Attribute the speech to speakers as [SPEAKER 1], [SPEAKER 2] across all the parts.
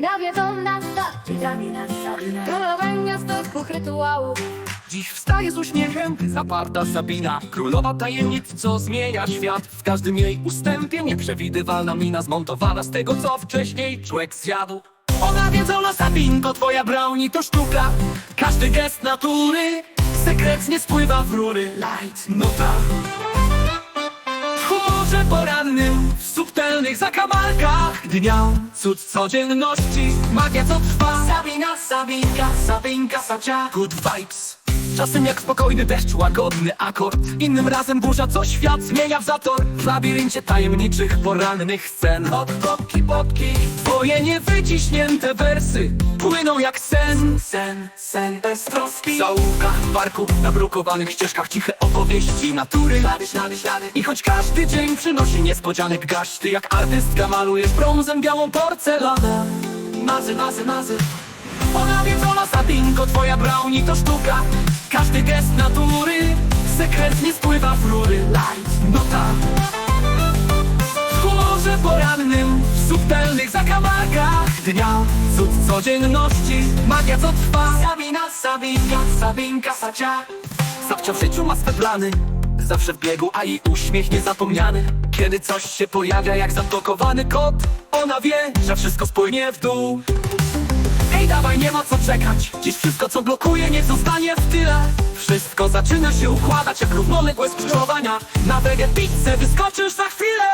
[SPEAKER 1] Nawiedzą nas tak, witamina Sabina Królowania z dwóch rytuałów.
[SPEAKER 2] Dziś wstaje z uśmiechem zaparta Sabina. Królowa tajemnic, co zmienia świat. W każdym jej ustępie nieprzewidywalna mina Zmontowana z tego, co wcześniej człowiek zjadł. Ona wiedzona Sabinko, twoja brownie to sztuka. Każdy gest natury sekretnie spływa w rury. Light nuta W humorze porannym, subtelnych zakamarkach Dnia, cud codzienności, magia co trwa. Sabina, Sabinka, Sabinka, Sacia Good vibes Czasem jak spokojny deszcz, łagodny akord. Innym razem burza, co świat zmienia w zator. W labiryncie tajemniczych, porannych scen. Od popki, popki Twoje niewyciśnięte wersy Płyną jak sen, sen, sen Bez troski. W w parku, na brukowanych ścieżkach Ciche opowieści natury. Ślady, ślady, ślady. I choć każdy dzień przynosi niespodzianek gaść Ty jak artystka malujesz brązem białą porcelanę Mazy, mazy, mazy wiedzona Sabinko, twoja brownie to sztuka. Każdy gest natury sekretnie spływa w rury. Light, no tak W humorze porannym, w subtelnych zakamarkach. Dnia, cud codzienności, magia co trwa. Sabina, Sabinka, Sabinka, Sacia. Sabcia w życiu ma swe plany Zawsze w biegu, a jej uśmiech niezapomniany. Kiedy coś się pojawia jak zablokowany kot Ona wie, że wszystko spłynie w dół dawaj, nie ma co czekać. Dziś wszystko, co blokuje, niech zostanie w tyle. Wszystko zaczyna się układać jak równoległe skrzyżowania Na pizzę wyskoczysz za chwilę.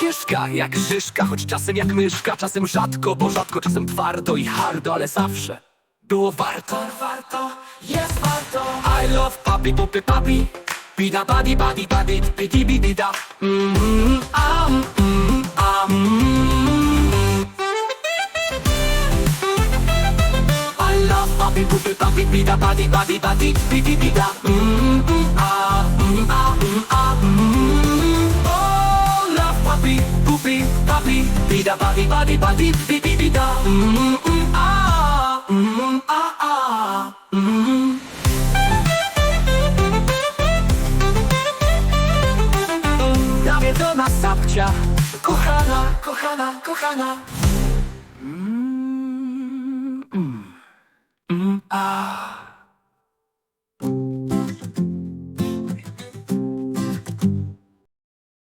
[SPEAKER 2] Kieszka jak żyżka, choć czasem jak myszka. Czasem rzadko, bo rzadko, czasem twardo i hardo Ale zawsze było warto. Warto, jest warto. I love papi, pupy, papi. Bida, badi, badi, badi, bidi, bidi, da papi, bida, badi, badi, badi, bidi, bida mm, mm, ah, mm, ah, mm, ah, mm. Oh, love papi, puppy, papi, bida, badi, badi, badi, bidi, bida mm, mm, ah, mm, ah, ah, mm. Nawiedzona sapcia. Kochana, kochana, kochana Ah.